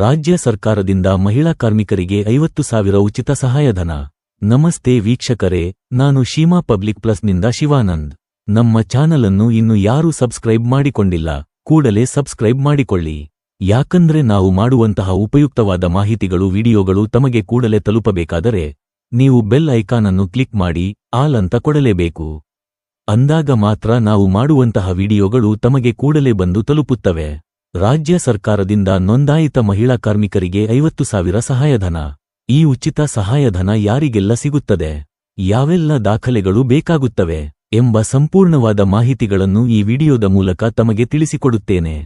ರಾಜ್ಯ ಸರ್ಕಾರದಿಂದ ಮಹಿಳಾ ಕಾರ್ಮಿಕರಿಗೆ ಐವತ್ತು ಸಾವಿರ ಉಚಿತ ಸಹಾಯಧನ. ನಮಸ್ತೆ ವೀಕ್ಷಕರೇ, ನಾನು ಶೀಮಾ ಪಬ್ಲಿಕ್ ಪ್ಲಸ್ನಿಂದ ಶಿವಾನಂದ್. ನಮ್ಮ ಚಾನಲ್ ಅನ್ನು ಇನ್ನು ಯಾರೂ ಸಬ್ಸ್ಕ್ರೈಬ್ ಮಾಡಿಕೊಂಡಿಲ್ಲ, ಕೂಡಲೇ ಸಬ್ಸ್ಕ್ರೈಬ್ ಮಾಡಿಕೊಳ್ಳಿ. ಯಾಕಂದ್ರೆ ನಾವು ಮಾಡುವಂತಹ ಉಪಯುಕ್ತವಾದ ಮಾಹಿತಿಗಳು, ವಿಡಿಯೋಗಳು ತಮಗೆ ಕೂಡಲೇ ತಲುಪಬೇಕಾದರೆ, ನೀವು ಬೆಲ್ ಐಕಾನ್ ಅನ್ನು ಕ್ಲಿಕ್ ಮಾಡಿ, ಆಲ್ ಅಂತ ಕೊಡಲೇಬೇಕು. ಅಂದಾಗ ಮಾತ್ರ ನಾವು ಮಾಡುವಂತಹ ವಿಡಿಯೋಗಳು ತಮಗೆ ಕೂಡಲೇ ಬಂದು ತಲುಪುತ್ತವೆ. ರಾಜ್ಯ ಸರ್ಕಾರದಿಂದ ನೋಂದಾಯಿತ ಮಹಿಳಾ ಕಾರ್ಮಿಕರಿಗೆ ಐವತ್ತು ಸಾವಿರ ಸಹಾಯಧನ. ಈ ಉಚಿತ ಸಹಾಯಧನ ಯಾರಿಗೆಲ್ಲ ಸಿಗುತ್ತದೆ? ಯಾವೆಲ್ಲ ದಾಖಲೆಗಳು ಬೇಕಾಗುತ್ತವೆ? ಎಂಬ ಸಂಪೂರ್ಣವಾದ ಮಾಹಿತಿಗಳನ್ನು ಈ ವಿಡಿಯೋದ ಮೂಲಕ ತಮಗೆ ತಿಳಿಸಿಕೊಡುತ್ತೇನೆ.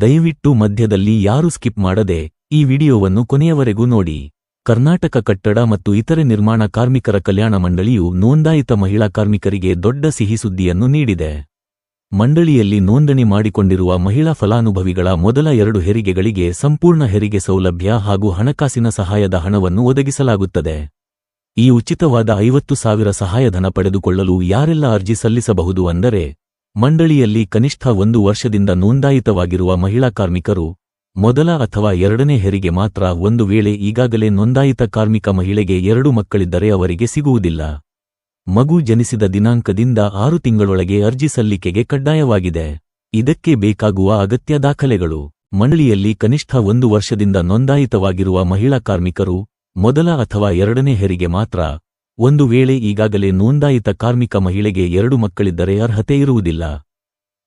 ದಯವಿಟ್ಟು ಮಧ್ಯದಲ್ಲಿ ಯಾರು ಸ್ಕಿಪ್ ಮಾಡದೆ ಈ ವಿಡಿಯೋವನ್ನು ಕೊನೆಯವರೆಗೂ ನೋಡಿ. ಕರ್ನಾಟಕ ಕಟ್ಟಡ ಮತ್ತು ಇತರೆ ನಿರ್ಮಾಣ ಕಾರ್ಮಿಕರ ಕಲ್ಯಾಣ ಮಂಡಳಿಯು ನೋಂದಾಯಿತ ಮಹಿಳಾ ಕಾರ್ಮಿಕರಿಗೆ ದೊಡ್ಡ ಸಿಹಿ ಸುದ್ದಿಯನ್ನು ನೀಡಿದೆ. ಮಂಡಳಿಯಲ್ಲಿ ನೋಂದಣಿ ಮಾಡಿಕೊಂಡಿರುವ ಮಹಿಳಾ ಫಲಾನುಭವಿಗಳ ಮೊದಲ ಎರಡು ಹೆರಿಗೆಗಳಿಗೆ ಸಂಪೂರ್ಣ ಹೆರಿಗೆ ಸೌಲಭ್ಯ ಹಾಗೂ ಹಣಕಾಸಿನ ಸಹಾಯದ ಹಣವನ್ನು ಒದಗಿಸಲಾಗುತ್ತದೆ. ಈ ಉಚಿತವಾದ ಐವತ್ತು ಸಾವಿರ ಸಹಾಯಧನ ಪಡೆದುಕೊಳ್ಳಲು ಯಾರೆಲ್ಲ ಅರ್ಜಿ ಸಲ್ಲಿಸಬಹುದು ಅಂದರೆ, ಮಂಡಳಿಯಲ್ಲಿ ಕನಿಷ್ಠ ಒಂದು ವರ್ಷದಿಂದ ನೋಂದಾಯಿತವಾಗಿರುವ ಮಹಿಳಾ ಕಾರ್ಮಿಕರು, ಮೊದಲ ಅಥವಾ ಎರಡನೇ ಹೆರಿಗೆ ಮಾತ್ರ ಒಂದು ವೇಳೆ ಈಗಾಗಲೇ ನೋಂದಾಯಿತ ಕಾರ್ಮಿಕ ಮಹಿಳೆಗೆ ಎರಡು ಮಕ್ಕಳಿದ್ದರೆ ಅವರಿಗೆ ಸಿಗುವುದಿಲ್ಲ. ಮಗು ಜನಿಸಿದ ದಿನಾಂಕದಿಂದ ಆರು ತಿಂಗಳೊಳಗೆ ಅರ್ಜಿ ಸಲ್ಲಿಕೆಗೆ ಕಡ್ಡಾಯವಾಗಿದೆ. ಇದಕ್ಕೆ ಬೇಕಾಗುವ ಅಗತ್ಯ ದಾಖಲೆಗಳು. ಮಂಡಳಿಯಲ್ಲಿ ಕನಿಷ್ಠ ಒಂದು ವರ್ಷದಿಂದ ನೋಂದಾಯಿತವಾಗಿರುವ ಮಹಿಳಾ ಕಾರ್ಮಿಕರು ಮೊದಲ ಅಥವಾ ಎರಡನೇ ಹೆರಿಗೆ ಮಾತ್ರ. ಒಂದು ವೇಳೆ ಈಗಾಗಲೇ ನೋಂದಾಯಿತ ಕಾರ್ಮಿಕ ಮಹಿಳೆಗೆ ಎರಡು ಮಕ್ಕಳಿದ್ದರೆ ಅರ್ಹತೆ ಇರುವುದಿಲ್ಲ.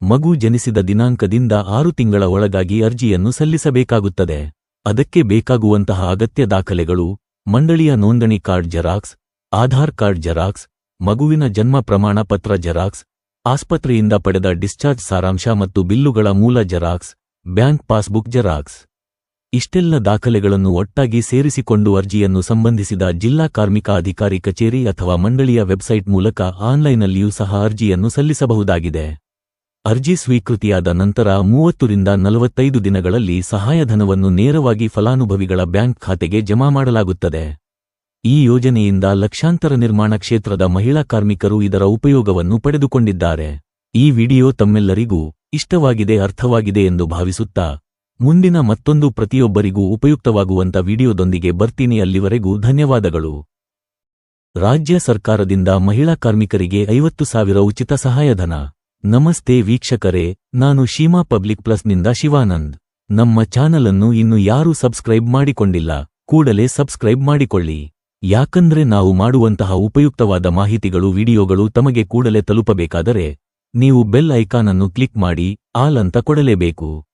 ಮಗು ಜನಿಸಿದ ದಿನಾಂಕದಿಂದ ಆರು ತಿಂಗಳ ಒಳಗಾಗಿ ಅರ್ಜಿಯನ್ನು ಸಲ್ಲಿಸಬೇಕಾಗುತ್ತದೆ. ಅದಕ್ಕೆ ಬೇಕಾಗುವಂತಹ ಅಗತ್ಯ ದಾಖಲೆಗಳು ಮಂಡಳಿಯ ನೋಂದಣಿ card xerox, Aadhaar card xerox ಮಗುವಿನ ಜನ್ಮ ಪ್ರಮಾಣ ಪತ್ರ ಜೆರಾಕ್ಸ್, ಆಸ್ಪತ್ರೆಯಿಂದ ಪಡೆದ ಡಿಸ್ಚಾರ್ಜ್ ಸಾರಾಂಶ ಮತ್ತು ಬಿಲ್ಲುಗಳ ಮೂಲ ಜೆರಾಕ್ಸ್, ಬ್ಯಾಂಕ್ ಪಾಸ್ಬುಕ್ ಜೆರಾಕ್ಸ್. ಇಷ್ಟೆಲ್ಲ ದಾಖಲೆಗಳನ್ನು ಒಟ್ಟಾಗಿ ಸೇರಿಸಿಕೊಂಡು ಅರ್ಜಿಯನ್ನು ಸಂಬಂಧಿಸಿದ ಜಿಲ್ಲಾ ಕಾರ್ಮಿಕ ಅಧಿಕಾರಿ ಕಚೇರಿ ಅಥವಾ ಮಂಡಳಿಯ ವೆಬ್ಸೈಟ್ ಮೂಲಕ ಆನ್ಲೈನ್ನಲ್ಲಿಯೂ ಸಹ ಅರ್ಜಿಯನ್ನು ಸಲ್ಲಿಸಬಹುದಾಗಿದೆ. ಅರ್ಜಿ ಸ್ವೀಕೃತಿಯಾದ ನಂತರ ಮೂವತ್ತರಿಂದ ನಲವತ್ತೈದು ದಿನಗಳಲ್ಲಿ ಸಹಾಯಧನವನ್ನು ನೇರವಾಗಿ ಫಲಾನುಭವಿಗಳ ಬ್ಯಾಂಕ್ ಖಾತೆಗೆ ಜಮಾ ಮಾಡಲಾಗುತ್ತದೆ. ಈ ಯೋಜನೆಯಿಂದ ಲಕ್ಷಾಂತರ ನಿರ್ಮಾಣ ಕ್ಷೇತ್ರದ ಮಹಿಳಾ ಕಾರ್ಮಿಕರು ಇದರ ಉಪಯೋಗವನ್ನು ಪಡೆದುಕೊಂಡಿದ್ದಾರೆ. ಈ ವಿಡಿಯೋ ತಮ್ಮೆಲ್ಲರಿಗೂ ಇಷ್ಟವಾಗಿದೆ, ಅರ್ಥವಾಗಿದೆ ಎಂದು ಭಾವಿಸುತ್ತಾ ಮುಂದಿನ ಮತ್ತೊಂದು ಪ್ರತಿಯೊಬ್ಬರಿಗೂ ಉಪಯುಕ್ತವಾಗುವಂತ ವಿಡಿಯೋದೊಂದಿಗೆ ಬರ್ತೀನಿ. ಅಲ್ಲಿವರೆಗೂ ಧನ್ಯವಾದಗಳು. ರಾಜ್ಯ ಸರ್ಕಾರದಿಂದ ಮಹಿಳಾ ಕಾರ್ಮಿಕರಿಗೆ ಐವತ್ತು ಸಾವಿರ ಉಚಿತ ಸಹಾಯಧನ. ನಮಸ್ತೆ ವೀಕ್ಷಕರೇ, ನಾನು ಶೀಮಾ ಪಬ್ಲಿಕ್ ಪ್ಲಸ್ನಿಂದ ಶಿವಾನಂದ್. ನಮ್ಮ ಚಾನಲನ್ನು ಇನ್ನು ಯಾರೂ ಸಬ್ಸ್ಕ್ರೈಬ್ ಮಾಡಿಕೊಂಡಿಲ್ಲ, ಕೂಡಲೇ ಸಬ್ಸ್ಕ್ರೈಬ್ ಮಾಡಿಕೊಳ್ಳಿ. ಯಾಕಂದ್ರೆ ನಾವು ಮಾಡುವಂತಹ ಉಪಯುಕ್ತವಾದ ಮಾಹಿತಿಗಳು, ವಿಡಿಯೋಗಳು ತಮಗೆ ಕೂಡಲೇ ತಲುಪಬೇಕಾದರೆ, ನೀವು ಬೆಲ್ ಐಕಾನ್ ಅನ್ನು ಕ್ಲಿಕ್ ಮಾಡಿ, ಆಲ್ ಅಂತ ಕೊಡಲೇಬೇಕು.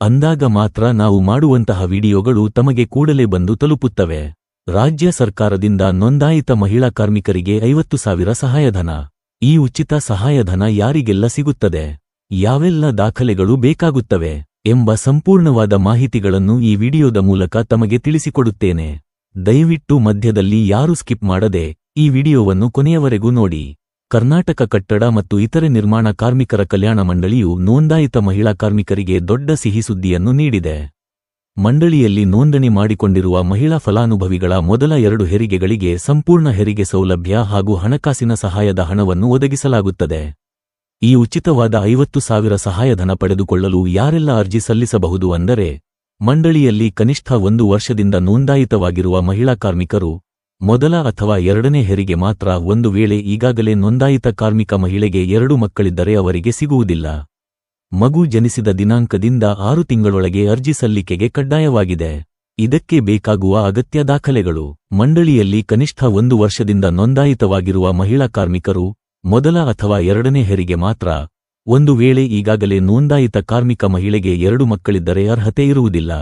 ಅಂದಾಗ ಮಾತ್ರ ನಾವು ಮಾಡುವಂತಹ ವಿಡಿಯೋಗಳು ತಮಗೆ ಕೂಡಲೇ ಬಂದು ತಲುಪುತ್ತವೆ. ರಾಜ್ಯ ಸರ್ಕಾರದಿಂದ ನೋಂದಾಯಿತ ಮಹಿಳಾ ಕಾರ್ಮಿಕರಿಗೆ ಐವತ್ತು ಸಾವಿರ ಸಹಾಯಧನ. ಈ ಉಚಿತ ಸಹಾಯಧನ ಯಾರಿಗೆಲ್ಲ ಸಿಗುತ್ತದೆ? ಯಾವೆಲ್ಲ ದಾಖಲೆಗಳು ಬೇಕಾಗುತ್ತವೆ? ಎಂಬ ಸಂಪೂರ್ಣವಾದ ಮಾಹಿತಿಗಳನ್ನು ಈ ವಿಡಿಯೋದ ಮೂಲಕ ತಮಗೆ ತಿಳಿಸಿಕೊಡುತ್ತೇನೆ. ದಯವಿಟ್ಟು ಮಧ್ಯದಲ್ಲಿ ಯಾರು ಸ್ಕಿಪ್ ಮಾಡದೆ ಈ ವಿಡಿಯೋವನ್ನು ಕೊನೆಯವರೆಗೂ ನೋಡಿ. ಕರ್ನಾಟಕ ಕಟ್ಟಡ ಮತ್ತು ಇತರೆ ನಿರ್ಮಾಣ ಕಾರ್ಮಿಕರ ಕಲ್ಯಾಣ ಮಂಡಳಿಯು ನೋಂದಾಯಿತ ಮಹಿಳಾ ಕಾರ್ಮಿಕರಿಗೆ ದೊಡ್ಡ ಸಿಹಿ ಸುದ್ದಿಯನ್ನು ನೀಡಿದೆ. ಮಂಡಳಿಯಲ್ಲಿ ನೋಂದಣಿ ಮಾಡಿಕೊಂಡಿರುವ ಮಹಿಳಾ ಫಲಾನುಭವಿಗಳ ಮೊದಲ ಎರಡು ಹೆರಿಗೆಗಳಿಗೆ ಸಂಪೂರ್ಣ ಹೆರಿಗೆ ಸೌಲಭ್ಯ ಹಾಗೂ ಹಣಕಾಸಿನ ಸಹಾಯದ ಹಣವನ್ನು ಒದಗಿಸಲಾಗುತ್ತದೆ. ಈ ಉಚಿತವಾದ ಐವತ್ತು ಸಾವಿರ ಸಹಾಯಧನ ಪಡೆದುಕೊಳ್ಳಲು ಯಾರೆಲ್ಲ ಅರ್ಜಿ ಸಲ್ಲಿಸಬಹುದು ಅಂದರೆ ಮಂಡಳಿಯಲ್ಲಿ ಕನಿಷ್ಠ ಒಂದು ವರ್ಷದಿಂದ ನೋಂದಾಯಿತವಾಗಿರುವ ಮಹಿಳಾ ಕಾರ್ಮಿಕರು ಮೊದಲ ಅಥವಾ ಎರಡನೇ ಹೆರಿಗೆ ಮಾತ್ರ ಒಂದು ವೇಳೆ ಈಗಾಗಲೇ ನೋಂದಾಯಿತ ಕಾರ್ಮಿಕ ಮಹಿಳೆಗೆ ಎರಡು ಮಕ್ಕಳಿದ್ದರೆ ಅವರಿಗೆ ಸಿಗುವುದಿಲ್ಲ. ಮಗು ಜನಿಸಿದ ದಿನಾಂಕದಿಂದ ಆರು ತಿಂಗಳೊಳಗೆ ಅರ್ಜಿ ಸಲ್ಲಿಕೆಗೆ ಕಡ್ಡಾಯವಾಗಿದೆ. ಇದಕ್ಕೆ ಬೇಕಾಗುವ ಅಗತ್ಯ ದಾಖಲೆಗಳು. ಮಂಡಳಿಯಲ್ಲಿ ಕನಿಷ್ಠ ಒಂದು ವರ್ಷದಿಂದ ನೋಂದಾಯಿತವಾಗಿರುವ ಮಹಿಳಾ ಕಾರ್ಮಿಕರು ಮೊದಲ ಅಥವಾ ಎರಡನೇ ಹೆರಿಗೆ ಮಾತ್ರ ಒಂದು ವೇಳೆ ಈಗಾಗಲೇ ನೋಂದಾಯಿತ ಕಾರ್ಮಿಕ ಮಹಿಳೆಗೆ ಎರಡು ಮಕ್ಕಳಿದ್ದರೆ ಅರ್ಹತೆ ಇರುವುದಿಲ್ಲ.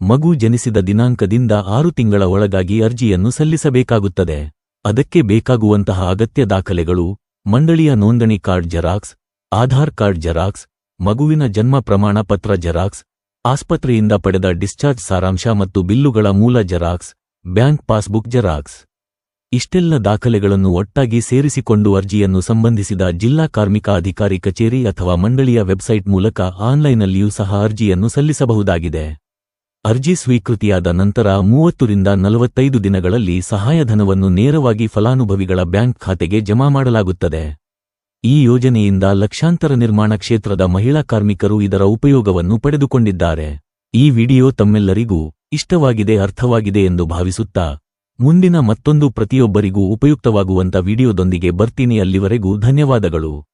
ಮಗು ಜನಿಸಿದ ದಿನಾಂಕದಿಂದ ಆರು ತಿಂಗಳ ಒಳಗಾಗಿ ಅರ್ಜಿಯನ್ನು ಸಲ್ಲಿಸಬೇಕಾಗುತ್ತದೆ. ಅದಕ್ಕೆ ಬೇಕಾಗುವಂತಹ ಅಗತ್ಯ ದಾಖಲೆಗಳು, ಮಂಡಳಿಯ ನೋಂದಣಿ card xerox, Aadhaar card xerox, ಮಗುವಿನ ಜನ್ಮ ಪ್ರಮಾಣ ಪತ್ರ ಜೆರಾಕ್ಸ್, ಆಸ್ಪತ್ರೆಯಿಂದ ಪಡೆದ ಡಿಸ್ಚಾರ್ಜ್ ಸಾರಾಂಶ ಮತ್ತು ಬಿಲ್ಲುಗಳ ಮೂಲ ಜೆರಾಕ್ಸ್, ಬ್ಯಾಂಕ್ ಪಾಸ್ಬುಕ್ ಜೆರಾಕ್ಸ್. ಇಷ್ಟೆಲ್ಲ ದಾಖಲೆಗಳನ್ನು ಒಟ್ಟಾಗಿ ಸೇರಿಸಿಕೊಂಡು ಅರ್ಜಿಯನ್ನು ಸಂಬಂಧಿಸಿದ ಜಿಲ್ಲಾ ಕಾರ್ಮಿಕ ಅಧಿಕಾರಿ ಕಚೇರಿ ಅಥವಾ ಮಂಡಳಿಯ ವೆಬ್ಸೈಟ್ ಮೂಲಕ ಆನ್ಲೈನ್ನಲ್ಲಿಯೂ ಸಹ ಅರ್ಜಿಯನ್ನು ಸಲ್ಲಿಸಬಹುದಾಗಿದೆ. ಅರ್ಜಿ ಸ್ವೀಕೃತಿಯಾದ ನಂತರ ಮೂವತ್ತರಿಂದ ನಲವತ್ತೈದು ದಿನಗಳಲ್ಲಿ ಸಹಾಯಧನವನ್ನು ನೇರವಾಗಿ ಫಲಾನುಭವಿಗಳ ಬ್ಯಾಂಕ್ ಖಾತೆಗೆ ಜಮಾ ಮಾಡಲಾಗುತ್ತದೆ. ಈ ಯೋಜನೆಯಿಂದ ಲಕ್ಷಾಂತರ ನಿರ್ಮಾಣ ಕ್ಷೇತ್ರದ ಮಹಿಳಾ ಕಾರ್ಮಿಕರು ಇದರ ಉಪಯೋಗವನ್ನು ಪಡೆದುಕೊಂಡಿದ್ದಾರೆ. ಈ ವಿಡಿಯೋ ತಮ್ಮೆಲ್ಲರಿಗೂ ಇಷ್ಟವಾಗಿದೆ, ಅರ್ಥವಾಗಿದೆ ಎಂದು ಭಾವಿಸುತ್ತಾ ಮುಂದಿನ ಮತ್ತೊಂದು ಪ್ರತಿಯೊಬ್ಬರಿಗೂ ಉಪಯುಕ್ತವಾಗುವಂತ ವಿಡಿಯೋದೊಂದಿಗೆ ಬರ್ತೀನಿ. ಅಲ್ಲಿವರೆಗೂ ಧನ್ಯವಾದಗಳು.